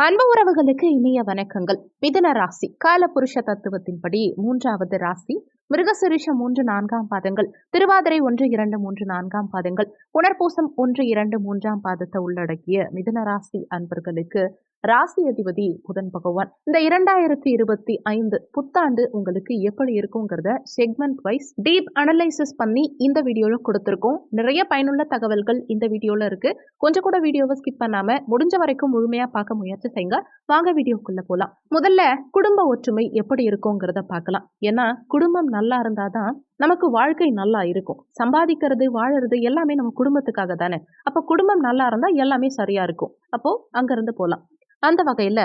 அன்பு உறவுகளுக்கு இனிய வணக்கங்கள். மிதுன ராசி. காலபுருஷ தத்துவத்தின்படி மூன்றாவது ராசி. மிருகசுரிஷ மூன்று நான்காம் பாதங்கள். திருவாதிரை ஒன்று இரண்டு மூன்று நான்காம் பாதங்கள். புனர்பூசம் ஒன்று இரண்டு மூன்றாம் பாதத்தை உள்ளடக்கிய மிதுன ராசி அன்பர்களுக்கு ராசி அதிபதி புதன் பகவான். இந்த இரண்டாயிரத்தி இருபத்தி ஐந்து புத்தாண்டு உங்களுக்கு எப்படி இருக்குங்கிறத செக்மெண்ட் வைஸ் டீப் அனலைசிஸ் பண்ணி இந்த வீடியோல கொடுத்துருக்கோம். நிறைய பயனுள்ள தகவல்கள் இந்த வீடியோல இருக்கு. கொஞ்சம் கூட வீடியோவை ஸ்கிப் பண்ணாம முடிஞ்ச வரைக்கும் முழுமையா பார்க்க முயற்சி செய்யுங்க வாங்க வீடியோக்குள்ள போலாம். முதல்ல குடும்ப ஒற்றுமை எப்படி இருக்குங்கிறத பார்க்கலாம். ஏன்னா குடும்பம் நல்லா இருந்தாதான் நமக்கு வாழ்க்கை நல்லா இருக்கும். சம்பாதிக்கிறது வாழறது எல்லாமே நம்ம குடும்பத்துக்காக தானே. அப்போ குடும்பம் நல்லா இருந்தால் எல்லாமே சரியா இருக்கும். அப்போ அங்கிருந்து போகலாம் அந்த வகையில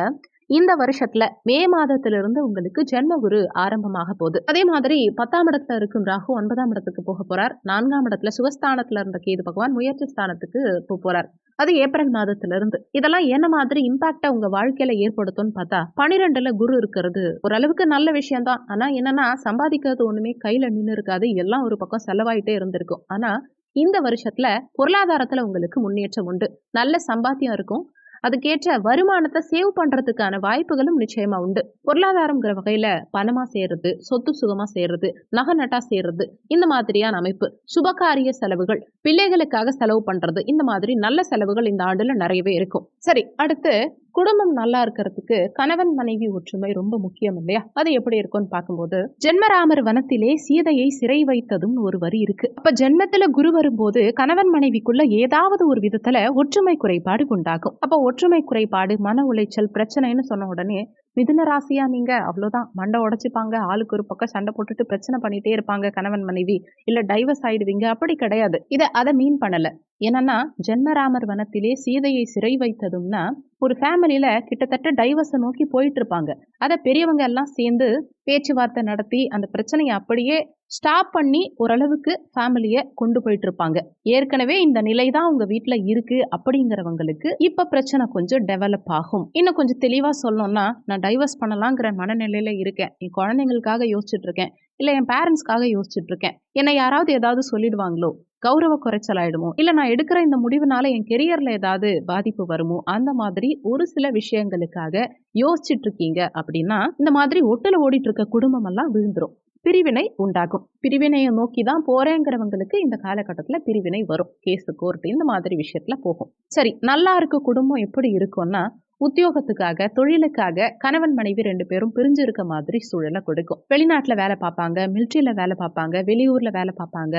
இந்த வருஷத்துல மே மாதத்திலிருந்து உங்களுக்கு ஜென்ம குரு ஆரம்பமாக போகுது. அதே மாதிரி பத்தாம் இடத்துல இருக்கும் ராகு ஒன்பதாம் இடத்துக்கு போக போறார். நான்காம் இடத்துல சுகஸ்தானத்துல இருந்த கேது பகவான் முயற்சி ஸ்தானத்துக்கு போக போறார். அது ஏப்ரல் மாதத்துல இருந்து இதெல்லாம் என்ன மாதிரி இம்பாக்டா உங்க வாழ்க்கையில ஏற்படுத்தும்னு பார்த்தா பனிரெண்டுல குரு இருக்கிறது ஓரளவுக்கு நல்ல விஷயம் தான் ஆனா என்னன்னா சம்பாதிக்கிறது ஒண்ணுமே கையில நின்று இருக்காது. எல்லாம் ஒரு பக்கம் செலவாயிட்டே இருந்திருக்கும். ஆனா இந்த வருஷத்துல பொருளாதாரத்துல உங்களுக்கு முன்னேற்றம் உண்டு. நல்ல சம்பாத்தியம் இருக்கும். அதுக்கேற்ற வருமானத்தை சேவ் பண்றதுக்கான வாய்ப்புகளும் நிச்சயமா உண்டு. பொருளாதாரம்ங்கிற வகையில பணமா சேர்றது சொத்து சுகமா சேர்றது நகை நட்டா சேர்றது இந்த மாதிரியான அமைப்பு. சுபகாரிய செலவுகள் பிள்ளைகளுக்காக செலவு பண்றது இந்த மாதிரி நல்ல செலவுகள் இந்த ஆண்டுல நிறையவே இருக்கும். சரி அடுத்து குடும்பம் நல்லா இருக்கிறதுக்கு கணவன் மனைவி ஒற்றுமை ரொம்ப முக்கியம் இல்லையா? அது எப்படி இருக்கும்னு பார்க்கும்போது ஜென்மராமர் வனத்திலே சீதையை சிறை வைத்ததும் ஒரு வரி இருக்கு. அப்ப ஜென்மத்துல குரு வரும்போது கணவன் மனைவிக்குள்ள ஏதாவது ஒரு விதத்துல ஒற்றுமை குறைபாடு உண்டாகும். அப்ப ஒற்றுமை குறைபாடு மன உளைச்சல் பிரச்சனைன்னு சொன்ன உடனே மிதுன ராசியா நீங்க? அவ்வளவுதான். மண்டை உடைச்சிப்பாங்க. ஆளுக்கு ஒரு பக்கம் சண்டை போட்டுட்டு பிரச்சனை பண்ணிட்டே இருப்பாங்க கணவன் மனைவி. இல்ல டைவர்ஸ் ஆயிடுவீங்க. அப்படி கிடையாது. இதை அதை மீன் பண்ணல. என்னன்னா ஜென்மராமர் வனத்திலே சீதையை சிறை வைத்ததும்னா ஒரு ஃபேமிலியில கிட்டத்தட்ட டைவர்ஸை நோக்கி போயிட்டு இருப்பாங்க. அதை பெரியவங்க எல்லாம் சேர்ந்து பேச்சுவார்த்தை நடத்தி அந்த பிரச்சனையை அப்படியே ஸ்டாப் பண்ணி ஓரளவுக்கு ஃபேமிலியை கொண்டு போயிட்டு இருப்பாங்க. ஏற்கனவே இந்த நிலை தான் உங்க வீட்டில் இருக்கு அப்படிங்கிறவங்களுக்கு இப்ப பிரச்சனை கொஞ்சம் டெவலப் ஆகும். இன்னும் கொஞ்சம் தெளிவா சொல்லணும்னா நான் டைவர்ஸ் பண்ணலாங்கிற மனநிலையில இருக்கேன். என் குழந்தைங்களுக்காக யோசிச்சுட்டு இருக்கேன். இல்லை என் பேரண்ட்ஸ்க்காக யோசிச்சுட்டு இருக்கேன். என்னை யாராவது ஏதாவது சொல்லிடுவாங்களோ கௌரவ குறைச்சல் ஆயிடுமோ இல்ல நான் எடுக்கிற இந்த முடிவுனால என் கெரியர்ல ஏதாவது பாதிப்பு வருமோ அந்த மாதிரி ஒரு சில விஷயங்களுக்காக யோசிச்சுட்டு இருக்கீங்க அப்படின்னா இந்த மாதிரி ஒட்டுல ஓடிட்டு இருக்க குடும்பம் எல்லாம் விழுந்துரும். பிரிவினை உண்டாகும். பிரிவினையை நோக்கி தான் போறேங்கிறவங்களுக்கு இந்த காலகட்டத்தில் பிரிவினை வரும். கேஸு கோர்ட்டு இந்த மாதிரி விஷயத்துல போகும். சரி நல்லா இருக்க குடும்பம் எப்படி இருக்கும்னா உத்தியோகத்துக்காக தொழிலுக்காக கணவன் மனைவி ரெண்டு பேரும் பிரிஞ்சு இருக்க மாதிரி சூழலை கொடுக்கும். வெளிநாட்டில் வேலை பார்ப்பாங்க மிலிட்ரியில் வேலை பார்ப்பாங்க வெளியூரில் வேலை பார்ப்பாங்க.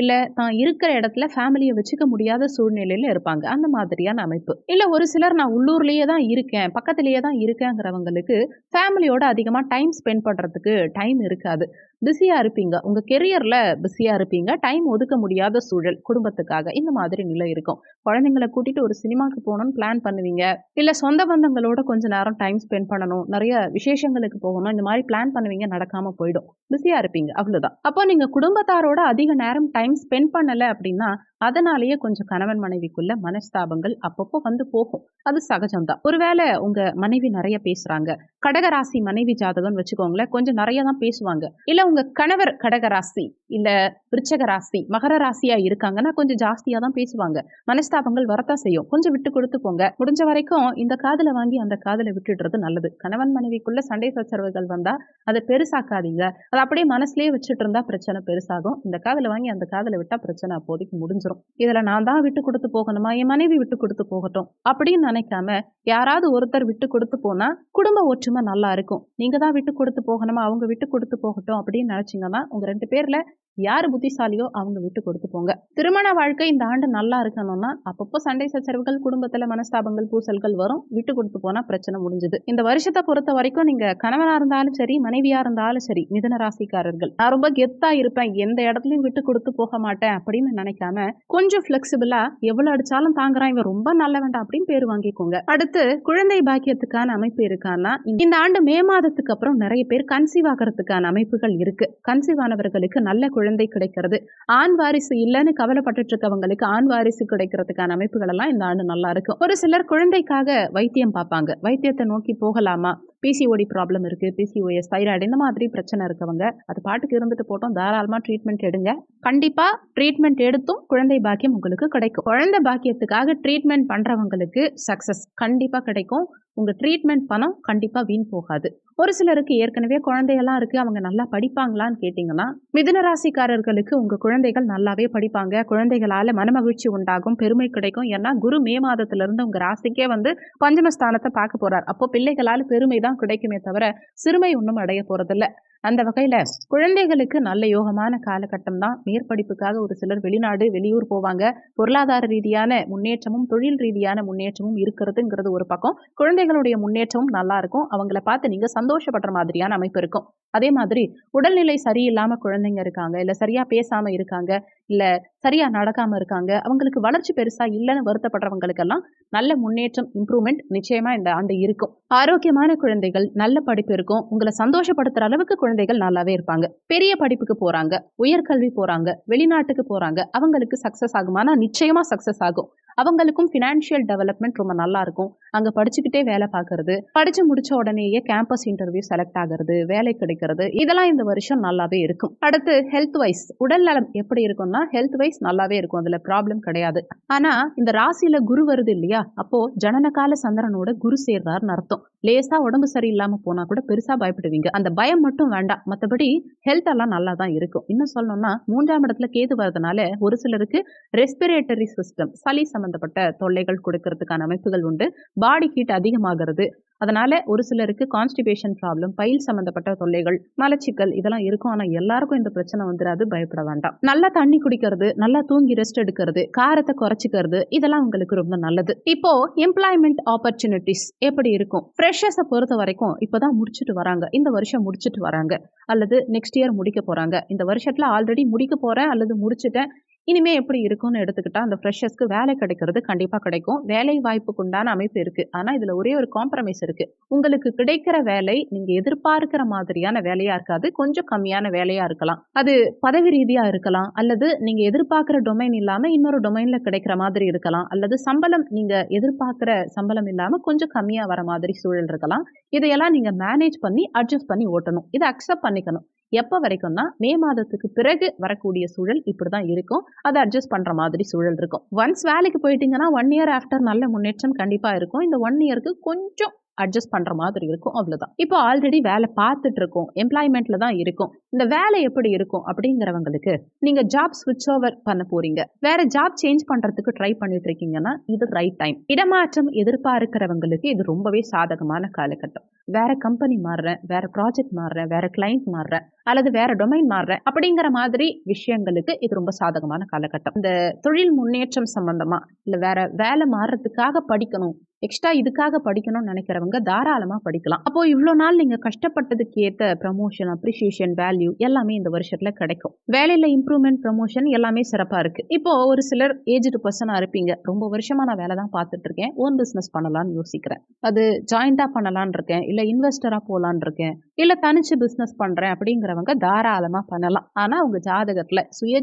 இல்லை தான் இருக்கிற இடத்துல ஃபேமிலியை வச்சுக்க முடியாத சூழ்நிலையில் இருப்பாங்க. அந்த மாதிரியான அமைப்பு. இல்லை ஒரு சிலர் நான் உள்ளூர்லேயே தான் இருக்கேன் பக்கத்துலேயே தான் இருக்கேங்கிறவங்களுக்கு ஃபேமிலியோட அதிகமாக டைம் ஸ்பெண்ட் பண்ணுறதுக்கு டைம் இருக்காது. பிஸியாக இருப்பீங்க. உங்கள் கெரியரில் பிஸியாக இருப்பீங்க. டைம் ஒதுக்க முடியாத சூழல் குடும்பத்துக்காக இந்த மாதிரி நிலை இருக்கும். குழந்தைங்களை கூட்டிகிட்டு ஒரு சினிமாவுக்கு போகணும்னு பிளான் பண்ணுவீங்க. இல்லை சொந்த பந்தங்களோட கொஞ்ச நேரம் டைம் ஸ்பெண்ட் பண்ணணும். நிறைய விசேஷங்களுக்கு போகணும். இந்த மாதிரி பிளான் பண்ணுவீங்க நடக்காமல் போயிடும். பிஸியாக இருப்பீங்க. அவ்வளோதான் அப்போ நீங்கள் குடும்பத்தாரோட அதிக நேரம் டைம் டைம் ஸ்பெண்ட் பண்ணலை அப்படின்னா அதனாலேயே கொஞ்சம் கணவன் மனைவிக்குள்ள மனஸ்தாபங்கள் அப்பப்போ வந்து போகும். அது சகஜம்தான். ஒருவேளை உங்க மனைவி நிறைய பேசுறாங்க. கடகராசி மனைவி ஜாதகம்னு வச்சுக்கோங்களேன் கொஞ்சம் நிறைய தான் பேசுவாங்க. இல்ல உங்க கணவர் கடகராசி இல்ல விருச்சக ராசி மகர ராசியா இருக்காங்கன்னா கொஞ்சம் ஜாஸ்தியா தான் பேசுவாங்க. மனஸ்தாபங்கள் வரத்தான் செய்யும். கொஞ்சம் விட்டு கொடுத்து போங்க. முடிஞ்ச வரைக்கும் இந்த காதலை வாங்கி அந்த காதலை விட்டுடுறது நல்லது. கணவன் மனைவிக்குள்ள சண்டை சச்சரவுகள் வந்தா அதை பெருசாக்காதீங்க. அதை அப்படியே மனசுலயே வச்சுட்டு இருந்தா பிரச்சனை பெருசாகும். இந்த காதலை வாங்கி அந்த காதலை விட்டா பிரச்சனை அப்போதைக்கு வந்துடும் இதுல நான் தான் விட்டு கொடுத்து போகணுமா? என் மனைவி விட்டு கொடுத்து போகட்டும் அப்படின்னு நினைக்காம யாராவது ஒருத்தர் விட்டு கொடுத்து போனா குடும்ப ஒற்றுமை நல்லா இருக்கும். நீங்கள் தான் விட்டு கொடுத்து போகணுமா? அவங்க விட்டு கொடுத்து போகட்டும் அப்படின்னு நினைச்சீங்கன்னா உங்க ரெண்டு பேரில் யார் புத்திசாலியோ அவங்க விட்டு கொடுத்து போங்க திருமண வாழ்க்கை இந்த ஆண்டு நல்லா இருக்கணும்னா அப்பப்போ சண்டை சச்சரவுகள் குடும்பத்தில் மனஸ்தாபங்கள் பூசல்கள் வரும். விட்டு கொடுத்து போனா பிரச்சனை முடிஞ்சது. இந்த வருஷத்தை பொறுத்த வரைக்கும் நீங்க கணவனாக இருந்தாலும் சரி மனைவியாக இருந்தாலும் சரி மிதன ராசிக்காரர்கள். நான் ரொம்ப கெத்தாக இருப்பேன். எந்த இடத்துலையும் விட்டு கொடுத்து போக மாட்டேன் அப்படின்னு நினைக்காம கொஞ்சம் ஃப்ளெக்சிபிளாக எவ்வளோ அடிச்சாலும் தாங்குறான் இவன் ரொம்ப நல்ல வேண்டாம் அப்படின்னு பேர் வாங்கிக்கோங்க. அடுத்து குழந்தை பாக்கியத்துக்கான அமைப்பு இருக்கான்னா இந்த ஆண்டு மே மாதத்துக்கு அப்புறம் நிறைய பேர் கன்சீவ் ஆகிறதுக்கான அமைப்புகள் இருக்கு. கன்சீவ் ஆனவர்களுக்கு நல்ல குழந்தை குழந்தை கிடைக்கிறது. ஆண் வாரிசு இல்லைன்னு கவலைப்பட்டு இருக்கவங்களுக்கு ஆண் வாரிசு கிடைக்கிறதுக்கான அமைப்புகள் எல்லாம் இந்த ஆண்டு நல்லா இருக்கும் ஒரு சிலர் குழந்தைக்காக வைத்தியம் பார்ப்பாங்க. வைத்தியத்தை நோக்கி போகலாமா? பிசிஓடி ப்ராப்ளம் இருக்குது பிசிஓஎஸ் தைராய்டு இந்த மாதிரி பிரச்சனை இருக்கவங்க அது பாட்டுக்கு இருந்துட்டு போட்டோம் தாராளமாக ட்ரீட்மெண்ட் எடுங்க. கண்டிப்பாக ட்ரீட்மெண்ட் எடுத்தும் குழந்தை பாக்கியம் உங்களுக்கு கிடைக்கும். குழந்தை பாக்கியத்துக்காக ட்ரீட்மெண்ட் பண்ணுறவங்களுக்கு சக்ஸஸ் கண்டிப்பாக கிடைக்கும். உங்கள் ட்ரீட்மெண்ட் பணம் கண்டிப்பாக வீண் போகாது. ஒரு சிலருக்கு ஏற்கனவே குழந்தையெல்லாம் இருக்குது அவங்க நல்லா படிப்பாங்களான்னு கேட்டிங்கன்னா மிதுன ராசிக்காரர்களுக்கு உங்கள் குழந்தைகள் நல்லாவே படிப்பாங்க. குழந்தைகளால் மனமகிழ்ச்சி உண்டாகும் பெருமை கிடைக்கும். ஏன்னா குரு மே மாதத்திலிருந்து உங்கள் ராசிக்கே வந்து பஞ்சமஸ்தானத்தை பார்க்க போறார். அப்போ பிள்ளைகளால் பெருமை தான் கிடைக்குமே தவிர சிறுமை ஒன்றும் அடைய போகிறதில்ல அந்த வகையில் குழந்தைகளுக்கு நல்ல யோகமான காலகட்டம் தான். மேற்படிப்புக்காக ஒரு சிலர் வெளிநாடு வெளியூர் போவாங்க. பொருளாதார ரீதியான முன்னேற்றமும் தொழில் ரீதியான முன்னேற்றமும் இருக்கிறதுங்கிறது ஒரு பக்கம். குழந்தைகளுடைய முன்னேற்றமும் நல்லா இருக்கும். அவங்கள பார்த்து நீங்கள் சந்தோஷப்படுற மாதிரியான அமைப்பு இருக்கும். அதே மாதிரி உடல்நிலை சரியில்லாமல் குழந்தைங்க இருக்காங்க இல்லை சரியாக பேசாம இருக்காங்க இல்லை சரியாக நடக்காமல் இருக்காங்க அவங்களுக்கு வளர்ச்சி பெருசாக இல்லைன்னு வருத்தப்படுறவங்களுக்கெல்லாம் நல்ல முன்னேற்றம் இம்ப்ரூவ்மெண்ட் நிச்சயமா இந்த ஆண்டு இருக்கும். ஆரோக்கியமான குழந்தைகள் நல்ல படிப்பு இருக்கும். உங்களை சந்தோஷப்படுத்துற அளவுக்கு குழந்தைகள் நல்லாவே இருப்பாங்க. பெரிய படிப்புக்கு போறாங்க. உயர்கல்வி போறாங்க. வெளிநாட்டுக்கு போறாங்க. அவங்களுக்கு சக்சஸ் ஆகுமானா நிச்சயமா சக்சஸ் ஆகும். அவங்களுக்கும் ஃபினான்ஷியல் டெவலப்மெண்ட் ரொம்ப நல்லா இருக்கும். அங்க படிச்சுக்கிட்டே வேலை பார்க்கறது படிச்சு முடிச்ச உடனேயே கேம்பஸ் இன்டர்வியூ செலக்ட் ஆகிறது வேலை கிடைக்கிறது இதெல்லாம் இந்த வருஷம் நல்லாவே இருக்கும். அடுத்து ஹெல்த் வைஸ் உடல் நலம் எப்படி இருக்கும்னா ஹெல்த் வைஸ் நல்லாவே இருக்கும். அதுல ப்ராப்ளம் கிடையாது. ஆனா இந்த ராசியில குரு வருது இல்லையா? அப்போ ஜனனகால சந்திரனோட குரு சேர்றாருன்னு அர்த்தம். லேசா உடம்பு சரியில்லாம போனா கூட பெருசா பயப்படுவீங்க. அந்த பயம் மட்டும் வேண்டாம். மற்றபடி ஹெல்த் எல்லாம் நல்லா தான் இருக்கும். இன்னும் சொல்லணும்னா மூன்றாம் இடத்துல கேது வரதுனால ஒரு சிலருக்கு ரெஸ்பிரேட்டரி சிஸ்டம் சளி சம்பந்தப்பட்ட தொல்லைகள் கொடுக்கறதுக்கான அமைப்புகள் உண்டு. பாடி ஹீட் அதிகமாகிறது. அதனால ஒரு சிலருக்கு கான்ஸ்டிபேஷன் ப்ராப்ளம் பயில் சம்பந்தப்பட்ட தொல்லைகள் மலச்சிக்கல் இதெல்லாம் இருக்கும். ஆனா எல்லாருக்கும் இந்த பிரச்சனை வந்துடாது பயப்பட வேண்டாம். நல்லா தண்ணி குடிக்கிறது நல்லா தூங்கி ரெஸ்ட் எடுக்கிறது காரத்தை குறைச்சிக்கிறது இதெல்லாம் உங்களுக்கு ரொம்ப நல்லது. இப்போ எம்ப்ளாய்மெண்ட் ஆப்பர்ச்சுனிட்டிஸ் எப்படி இருக்கும்? ஃப்ரெஷர்ஸை பொறுத்த வரைக்கும் இப்போதான் முடிச்சுட்டு வராங்க. இந்த வருஷம் முடிச்சுட்டு வராங்க. அல்லது நெக்ஸ்ட் இயர் முடிக்க போறாங்க. இந்த வருஷத்துல ஆல்ரெடி முடிக்க போறேன் அல்லது முடிச்சுட்டேன். இனிமே எப்படி இருக்கும்னு எடுத்துக்கிட்டால் அந்த ஃப்ரெஷர்ஸ்க்கு வேலை கிடைக்கிறது கண்டிப்பாக கிடைக்கும். வேலை வாய்ப்புக்கு உண்டான அமைப்பு இருக்கு. ஆனால் இதில் ஒரே ஒரு காம்ப்ரமைஸ் இருக்கு. உங்களுக்கு கிடைக்கிற வேலை நீங்கள் எதிர்பார்க்கிற மாதிரியான வேலையாக இருக்காது. கொஞ்சம் கம்மியான வேலையா இருக்கலாம். அது பதவி ரீதியாக இருக்கலாம். அல்லது நீங்கள் எதிர்பார்க்குற டொமைன் இல்லாமல் இன்னொரு டொமைன்ல கிடைக்கிற மாதிரி இருக்கலாம். அல்லது சம்பளம் நீங்கள் எதிர்பார்க்குற சம்பளம் இல்லாமல் கொஞ்சம் கம்மியாக வர மாதிரி சூழல் இருக்கலாம். இதையெல்லாம் நீங்கள் மேனேஜ் பண்ணி அட்ஜஸ்ட் பண்ணி ஓட்டணும். இதை அக்செப்ட் பண்ணிக்கணும். எப்போ வரைக்கும்னா மே மாதத்துக்கு பிறகு வரக்கூடிய சூழல் இப்படி தான் இருக்கும். அதை அட்ஜஸ்ட் பண்ணுற மாதிரி சூழல் இருக்கும். ஒன்ஸ் வேலைக்கு போயிட்டீங்கன்னா ஒன் இயர் ஆஃப்டர் நல்ல முன்னேற்றம் கண்டிப்பாக இருக்கும். இந்த ஒன் இயருக்கு கொஞ்சம் அட்ஜஸ்ட் பண்ணுற மாதிரி இருக்கும். அவ்வளோதான் இப்போ ஆல்ரெடி வேலை பார்த்துட்டு இருக்கோம். எம்ப்ளாய்மெண்ட்டில் தான் இருக்கும். இந்த வேலை எப்படி இருக்கும் அப்படிங்கிறவங்களுக்கு நீங்கள் ஜாப் ஸ்விட்ச் ஓவர் பண்ண போறீங்க. வேற ஜாப் சேஞ்ச் பண்ணுறதுக்கு ட்ரை பண்ணிட்டு இருக்கீங்கன்னா இது ரைட் டைம் இடமாற்றம் எதிர்பார்க்கிறவங்களுக்கு இது ரொம்பவே சாதகமான காலகட்டம். வேற கம்பெனி மாறுறேன் வேற ப்ராஜெக்ட் மாறுறேன் வேற கிளைண்ட் மாறுறேன் அல்லது வேற டொமைன் மாறுறேன் அப்படிங்கிற மாதிரி விஷயங்களுக்கு இது ரொம்ப சாதகமான காலகட்டம். இந்த தொழில் முன்னேற்றம் சம்பந்தமா இல்ல வேற வேலை மாறுறதுக்காக படிக்கணும் எக்ஸ்ட்ரா இதுக்காக படிக்கணும்னு நினைக்கிறவங்க தாராளமா படிக்கலாம். அப்போ இவ்வளோ நாள் நீங்க கஷ்டப்பட்டதுக்கு ஏத்த ப்ரமோஷன் அப்ரிசியேஷன் வேல்யூ எல்லாமே இந்த வருஷத்துல கிடைக்கும். வேலையில இம்ப்ரூவ்மெண்ட் ப்ரமோஷன் எல்லாமே சிறப்பா இருக்கு. இப்போ ஒரு சிலர் ஏஜ்டு பர்சனா இருப்பீங்க. ரொம்ப வருஷமா நான் வேலை தான் பார்த்துட்டு இருக்கேன் ஓன் பிசினஸ் பண்ணலாம்னு யோசிக்கிறேன். அது ஜாயிண்டா பண்ணலான் இருக்கேன் இல்லை இன்வெஸ்டராக போலான்னு இருக்கேன். இல்லை தனிச்சு பிஸ்னஸ் பண்ணுறேன் அப்படிங்கிறவங்க தாராளமாக பண்ணலாம். ஆனால் உங்கள் ஜாதகத்தில் சுய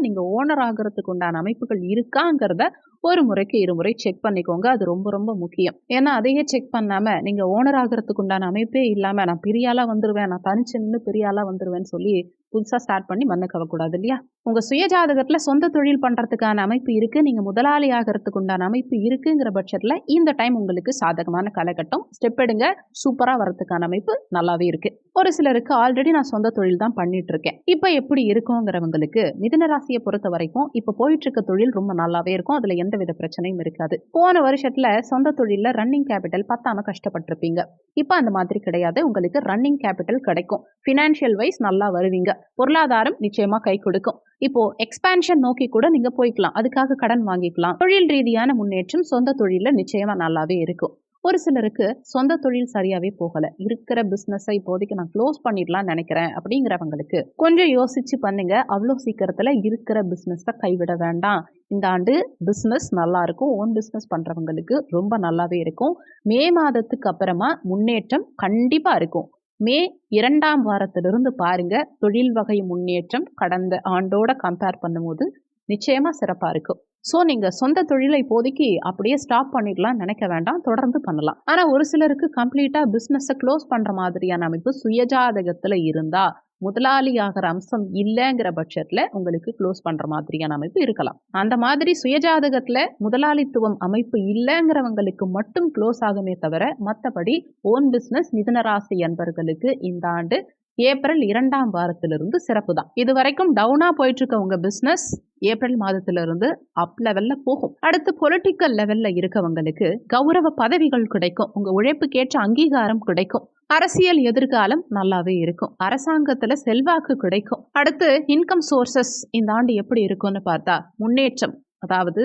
நீங்கள் ஓனர் ஆகிறதுக்கு உண்டான அமைப்புகள் இருக்காங்கிறத ஒரு முறைக்கு இருமுறை செக் பண்ணிக்கோங்க. அது ரொம்ப ரொம்ப முக்கியம். ஏன்னா அதையே செக் பண்ணாமல் நீங்கள் ஓனர் ஆகிறதுக்கு உண்டான அமைப்பே இல்லாமல் நான் பெரிய வந்துடுவேன் நான் தனிச்சு நின்று பெரிய வந்துடுவேன்னு வந்துருவேன்னு சொல்லி புதுசாக ஸ்டார்ட் பண்ணி மண்ணை கவக்கூடாது இல்லையா? உங்கள் சுயஜாதகத்தில் சொந்த தொழில் பண்ணுறதுக்கான அமைப்பு இருக்குது நீங்கள் முதலாளி ஆகிறதுக்கு உண்டான அமைப்பு இருக்குங்கிற பட்சத்தில் இந்த டைம் உங்களுக்கு சாதகமான காலகட்டம். ஸ்டெப் எடுங்க. சூப்பராக வரதுக்கான அமைப்பு நல்லாவே இருக்கு. ஒரு சிலருக்கு ஆல்ரெடி நான் சொந்த தொழில் தான் பண்ணிட்டு இருக்கேன் இப்போ எப்படி இருக்குங்கிறவங்களுக்கு மிதன ராசியை பொறுத்த வரைக்கும் இப்போ போயிட்டு இருக்க தொழில் ரொம்ப நல்லாவே இருக்கும். அதில் எந்த எந்தவித பிரச்சனையும் இருக்காது. போன வருஷத்துல சொந்த தொழில ரன்னிங் கேபிட்டல் பத்தாம கஷ்டப்பட்டிருப்பீங்க. இப்ப அந்த மாதிரி கிடையாது. உங்களுக்கு ரன்னிங் கேபிட்டல் கிடைக்கும். பினான்சியல் வைஸ் நல்லா வருவீங்க. பொருளாதாரம் நிச்சயமா கை கொடுக்கும். இப்போ எக்ஸ்பான்ஷன் நோக்கி கூட நீங்க போய்க்கலாம். அதுக்காக கடன் வாங்கிக்கலாம். தொழில் ரீதியான முன்னேற்றம் சொந்த தொழில நிச்சயமா நல்லாவே இருக்கும். ஒரு சிலருக்கு சொந்த தொழில் சரியாவே போகல. இருக்கிற பிசினஸை இப்போதைக்கு நான் க்ளோஸ் பண்ணிடலாம் நினைக்கிறேன் அப்படிங்கிறவங்களுக்கு கொஞ்சம் யோசிச்சு பண்ணுங்க. அவ்வளோ சீக்கிரத்துல இருக்கிற பிசினஸை கைவிட வேண்டாம். இந்த ஆண்டு பிஸ்னஸ் நல்லா இருக்கும். ஓன் பிஸ்னஸ் பண்றவங்களுக்கு ரொம்ப நல்லாவே இருக்கும். மே மாதத்துக்கு அப்புறமா முன்னேற்றம் கண்டிப்பா இருக்கும். மே இரண்டாம் வாரத்திலிருந்து பாருங்க தொழில் வகை முன்னேற்றம் கடந்த ஆண்டோட கம்பேர் பண்ணும்போது நிச்சயமாக சிறப்பாக இருக்கும். ஸோ நீங்கள் சொந்த தொழிலை இப்போதைக்கு அப்படியே ஸ்டாப் பண்ணிடலாம் நினைக்க வேண்டாம். தொடர்ந்து பண்ணலாம். ஆனால் ஒரு சிலருக்கு கம்ப்ளீட்டாக பிஸ்னஸை க்ளோஸ் பண்ணுற மாதிரியான அமைப்பு சுயஜாதகத்தில் இருந்தால் முதலாளி ஆகிற அம்சம் இல்லைங்கிற பட்சத்தில் உங்களுக்கு க்ளோஸ் பண்ணுற மாதிரியான அமைப்பு இருக்கலாம். அந்த மாதிரி சுயஜாதகத்தில் முதலாளித்துவம் அமைப்பு இல்லைங்கிறவங்களுக்கு மட்டும் க்ளோஸ் ஆகுமே தவிர மற்றபடி ஓன் பிஸ்னஸ் மிதனராசி என்பர்களுக்கு இந்த ஆண்டு ஏப்ரல் இரண்டாம் வாரத்திலிருந்து சிறப்பு தான் இது வரைக்கும் டவுனாக போயிட்டு இருக்க உங்கள் பிஸ்னஸ் ஏப்ரல் மாதத்திலிருந்து அப் லெவல்ல போகும். அடுத்து பொலிட்டிக்கல் லெவல்ல இருக்கவங்களுக்கு கௌரவ பதவிகள் கிடைக்கும். உங்க உழைப்புக்கேற்ற அங்கீகாரம் கிடைக்கும். அரசியல் எதிர்காலம் நல்லாவே இருக்கும். அரசாங்கத்துல செல்வாக்கு கிடைக்கும். அடுத்து இன்கம் சோர்சஸ் இந்த ஆண்டு எப்படி இருக்கும்னு பார்த்தா முன்னேற்றம் அதாவது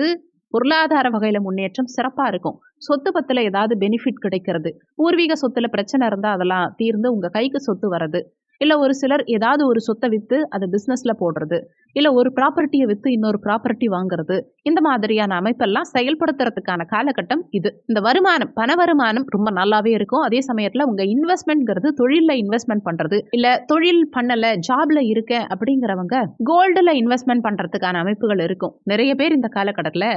பொருளாதார வகையில் முன்னேற்றம் சிறப்பாக இருக்கும். சொத்து பத்தில் ஏதாவது பெனிஃபிட் கிடைக்கிறது. பூர்வீக சொத்துல பிரச்சனை இருந்தால் அதெல்லாம் தீர்ந்து உங்கள் கைக்கு சொத்து வர்றது. இல்லை ஒரு சிலர் ஏதாவது ஒரு சொத்தை விற்று அதை பிஸ்னஸில் போடுறது இல்லை ஒரு ப்ராப்பர்ட்டியை விற்று இன்னொரு ப்ராப்பர்ட்டி வாங்குறது இந்த மாதிரியான அமைப்பெல்லாம் செயல்படுத்துறதுக்கான காலகட்டம் இது. இந்த வருமானம் பண வருமானம் ரொம்ப நல்லாவே இருக்கும். அதே சமயத்தில் உங்கள் இன்வெஸ்ட்மெண்ட்ங்கிறது தொழிலில் இன்வெஸ்ட்மெண்ட் பண்ணுறது இல்லை தொழில் பண்ணலை ஜாப்ல இருக்கேன் அப்படிங்கிறவங்க கோல்டில் இன்வெஸ்ட்மெண்ட் பண்ணுறதுக்கான அமைப்புகள் இருக்கும். நிறைய பேர் இந்த காலகட்டத்தில்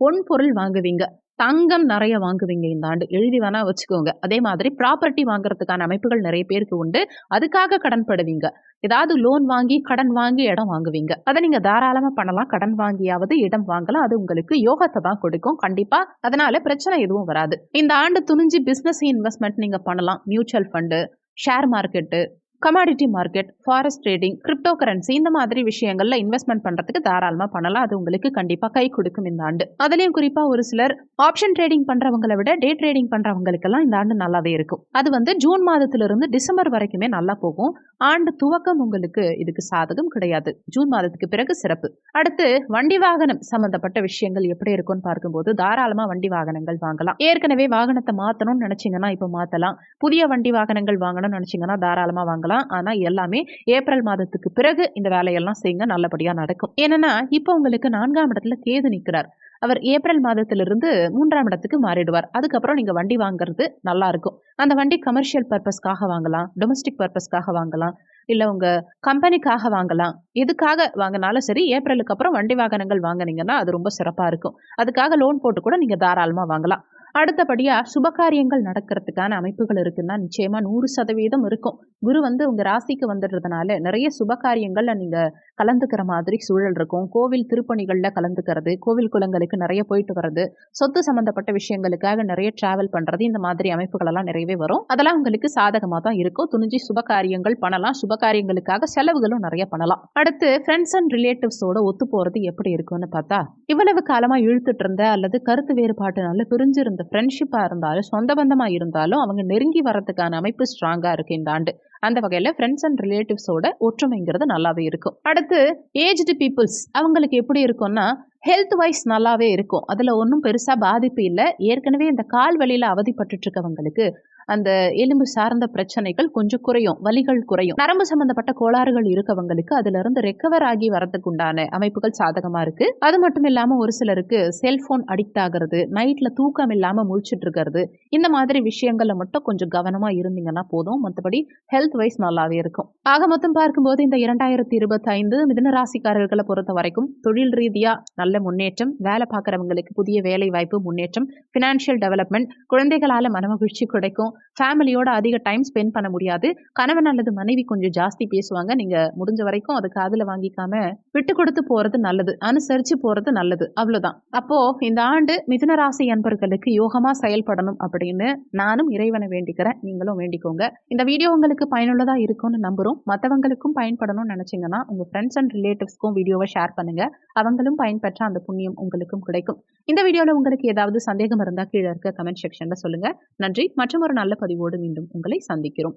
பொன் பொருள் வாங்குவீங்க. தங்கம் நிறைய வாங்குவீங்க இந்த ஆண்டு. எழுதி வேணா வச்சுக்கோங்க. அதே மாதிரி ப்ராப்பர்ட்டி வாங்குறதுக்கான அமைப்புகள் நிறைய பேருக்கு உண்டு. அதுக்காக கடன் படுவீங்க. ஏதாவது லோன் வாங்கி கடன் வாங்கி இடம் வாங்குவீங்க. அதை நீங்க தாராளமா பண்ணலாம். கடன் வாங்கியாவது இடம் வாங்கலாம். அது உங்களுக்கு யோகத்தை தான் கொடுக்கும். கண்டிப்பா அதனால பிரச்சனை எதுவும் வராது. இந்த ஆண்டு துணிஞ்சு பிசினஸ் இன்வெஸ்ட்மெண்ட் நீங்க பண்ணலாம். Mutual fund share market commodity market forex trading crypto currency இந்த மாதிரி விஷயங்கள்ல இன்வெஸ்ட்மெண்ட் பண்றதுக்கு தாராளமாக பண்ணலாம். அது உங்களுக்கு கண்டிப்பாக கை கொடுக்கும் இந்த ஆண்டு. அதுலேயும் குறிப்பாக ஒரு சிலர் ஆப்ஷன் ட்ரேடிங் பண்றவங்களை விட டே ட்ரேடிங் பண்றவங்களுக்கெல்லாம் இந்த ஆண்டு நல்லாவே இருக்கும். அது வந்து ஜூன் மாதத்திலிருந்து டிசம்பர் வரைக்குமே நல்லா போகும். ஆண்டு துவக்கம் உங்களுக்கு இதுக்கு சாதகம் கிடையாது. ஜூன் மாதத்துக்கு பிறகு சிறப்பு. அடுத்து வண்டி வாகனம் சம்பந்தப்பட்ட விஷயங்கள் எப்படி இருக்கும்னு பார்க்கும்போது தாராளமா வண்டி வாகனங்கள் வாங்கலாம். ஏற்கனவே வாகனத்தை மாத்தணும்னு நினைச்சீங்கன்னா இப்போ மாத்தலாம். புதிய வண்டி வாகனங்கள் வாங்கணும்னு நினைச்சீங்கன்னா தாராளமா வாங்கலாம். பார்க்கலாம். ஆனால் எல்லாமே ஏப்ரல் மாதத்துக்கு பிறகு இந்த வேலையெல்லாம் செய்யுங்க நல்லபடியாக நடக்கும். ஏன்னா இப்போ உங்களுக்கு நான்காம் இடத்துல கேது நிற்கிறார் அவர் ஏப்ரல் மாதத்திலிருந்து மூன்றாம் இடத்துக்கு மாறிடுவார். அதுக்கப்புறம் நீங்கள் வண்டி வாங்குறது நல்லா இருக்கும். அந்த வண்டி கமர்ஷியல் பர்பஸ்க்காக வாங்கலாம் டொமஸ்டிக் பர்பஸ்க்காக வாங்கலாம் இல்லை உங்கள் கம்பெனிக்காக வாங்கலாம். எதுக்காக வாங்கினாலும் சரி ஏப்ரலுக்கு அப்புறம் வண்டி வாகனங்கள் வாங்கினீங்கன்னா அது ரொம்ப சிறப்பாக இருக்கும். அதுக்காக லோன் போட்டு கூட நீங்கள் தாராளமாக வாங்கலாம். அடுத்தபடியாக சுபகாரியங்கள் நடக்கிறதுக்கான அமைப்புகள் இருக்குன்னா நிச்சயமாக நூறு சதவீதம் இருக்கும். குரு வந்து உங்கள் ராசிக்கு வந்துடுறதுனால நிறைய சுபகாரியங்கள்ல நீங்கள் கலந்துக்கிற மாதிரி சூழல் இருக்கும். கோவில் திருப்பணிகளில் கலந்துக்கிறது கோவில் குளங்களுக்கு நிறைய போயிட்டு வர்றது சொத்து சம்மந்தப்பட்ட விஷயங்களுக்காக நிறைய டிராவல் பண்ணுறது இந்த மாதிரி அமைப்புகள் எல்லாம் நிறையவே வரும். அதெல்லாம் உங்களுக்கு சாதகமாக தான் இருக்கும். துணிஞ்சு சுபகாரியங்கள் பண்ணலாம். சுபகாரியங்களுக்காக செலவுகளும் நிறைய பண்ணலாம். அடுத்து ஃப்ரெண்ட்ஸ் அண்ட் ரிலேட்டிவ்ஸோட ஒத்து போகிறது எப்படி இருக்கும்னு பார்த்தா இவ்வளவு காலமாக இழுத்துட்டு இருந்த அல்லது கருத்து வேறுபாட்டுனால பிரிஞ்சிருந்த ஃப்ரெண்ட்ஷிப்பாக இருந்தாலும் சொந்த பந்தமாக இருந்தாலும் அவங்க நெருங்கி வரதுக்கான அமைப்பு ஸ்ட்ராங்காக இருக்குது இந்த ஆண்டு. அந்த வகையில் ஃப்ரெண்ட்ஸ் அண்ட் ரிலேட்டிவ்ஸோட ஒற்றுமைங்கிறது நல்லாவே இருக்கும். அடுத்து ஏஜ்டு பீப்புள்ஸ் அவங்களுக்கு எப்படி இருக்கும்னா ஹெல்த் வைஸ் நல்லாவே இருக்கும். அதில் ஒன்றும் பெருசாக பாதிப்பு இல்லை. ஏற்கனவே இந்த கால் வழியில் அவதிப்பட்டு இருக்கவங்களுக்கு அந்த எலும்பு சார்ந்த பிரச்சனைகள் கொஞ்சம் குறையும் வலிகள் குறையும். நரம்பு சம்பந்தப்பட்ட கோளாறுகள் இருக்கவங்களுக்கு அதுல இருந்து ரெக்கவர் ஆகி வரதுக்கு உண்டான அமைப்புகள் சாதகமா இருக்கு. அது மட்டும் இல்லாம ஒரு சிலருக்கு செல்போன் அடிக்ட் ஆகிறது நைட்ல தூக்கம் இல்லாம முழிச்சிட்டு இருக்கிறது இந்த மாதிரி விஷயங்கள்ல மட்டும் கொஞ்சம் கவனமா இருந்தீங்கன்னா போதும். மற்றபடி ஹெல்த் வைஸ் நல்லாவே இருக்கும். ஆக மொத்தம் பார்க்கும்போது இந்த இரண்டாயிரத்தி இருபத்தி ஐந்து மிதன ராசிக்காரர்களை பொறுத்த வரைக்கும் தொழில் ரீதியா நல்ல முன்னேற்றம் வேலை பார்க்குறவங்களுக்கு புதிய வேலை வாய்ப்பு முன்னேற்றம் ஃபினான்ஷியல் டெவலப்மெண்ட் குழந்தைகளால மனமகிழ்ச்சி கிடைக்கும். ஃபேமிலியோட அதிக டைம் ஸ்பெண்ட் பண்ண முடியாது. கணவன் அல்லது மனைவி கொஞ்சம் ஜாஸ்தி பேசுவாங்க. நீங்கள் முடிஞ்ச வரைக்கும் அது காதில் வாங்கிக்காம விட்டு கொடுத்து போகிறது நல்லது. அனுசரித்து போகிறது நல்லது. அவ்வளோதான் அப்போது இந்த ஆண்டு மிதுன ராசி அன்பர்களுக்கு யோகமாக செயல்படணும் அப்படின்னு நானும் இறைவனை வேண்டிக்கிறேன். நீங்களும் வேண்டிக்கோங்க. இந்த வீடியோ உங்களுக்கு பயனுள்ளதாக இருக்கும்னு நம்புகிறோம் மற்றவங்களுக்கும் பயன்படணும்னு நினச்சிங்கன்னா உங்கள் ஃப்ரெண்ட்ஸ் அண்ட் ரிலேட்டிவ்ஸ்க்கும் வீடியோவை ஷேர் பண்ணுங்கள் அவங்களும் பயன்பெற்ற அந்த புண்ணியம் உங்களுக்கும் கிடைக்கும். இந்த வீடியோவில் உங்களுக்கு ஏதாவது சந்தேகம் இருந்தால் கீழே இருக்க கமெண்ட் செக்ஷனில் சொல்லுங்கள் நன்றி. மற்றும் ஒரு நல்ல நல்ல பதிவோடு மீண்டும் உங்களை சந்திக்கிறோம்.